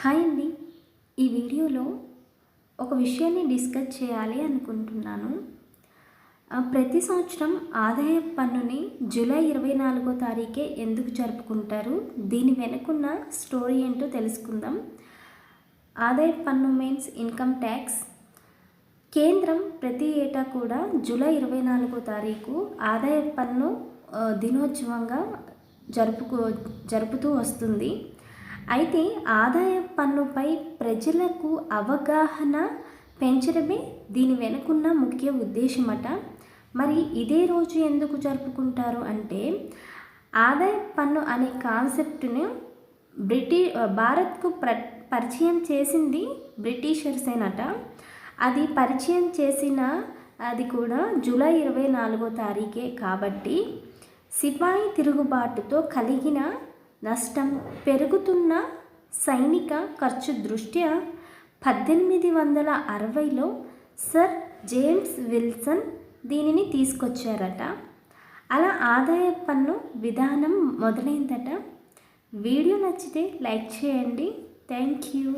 Hi అండి. ఈ వీడియోలో ఒక విషయాన్ని డిస్కస్ చేయాలి అనుకుంటున్నాను. ప్రతి సంవత్సరం ఆదాయ పన్నుని జూలై ఇరవై నాలుగో తారీఖే ఎందుకు జరుపుకుంటారు? దీని వెనుకున్న స్టోరీ ఏంటో తెలుసుకుందాం. ఆదాయ పన్ను మీన్స్ ఇన్కమ్ ట్యాక్స్. కేంద్రం ప్రతి ఏటా కూడా జూలై ఇరవై నాలుగో తారీఖు ఆదాయ పన్ను దినోత్సవంగా జరుపుకో జరుపుతూ వస్తుంది. అయితే ఆదాయ పన్నుపై ప్రజలకు అవగాహన పెంచడమే దీని వెనుకున్న ముఖ్య ఉద్దేశమట. మరి ఇదే రోజు ఎందుకు జరుపుకుంటారు అంటే ఆదాయ పన్ను అనే కాన్సెప్ట్ను బ్రిటి భారత్కు ప్ర పరిచయం చేసింది బ్రిటిషర్సేనట. అది పరిచయం చేసిన అది కూడా జూలై ఇరవై నాలుగో తారీఖే కాబట్టి సిపాయి తిరుగుబాటుతో కలిగిన నష్టం పెరుగుతున్న సైనిక ఖర్చు దృష్ట్యా పద్దెనిమిది వందల అరవైలో సర్ జేమ్స్ విల్సన్ దీనిని తీసుకొచ్చారట. అలా ఆదాయ పన్ను విధానం మొదలైందట. వీడియో నచ్చితే లైక్ చేయండి. Thank you.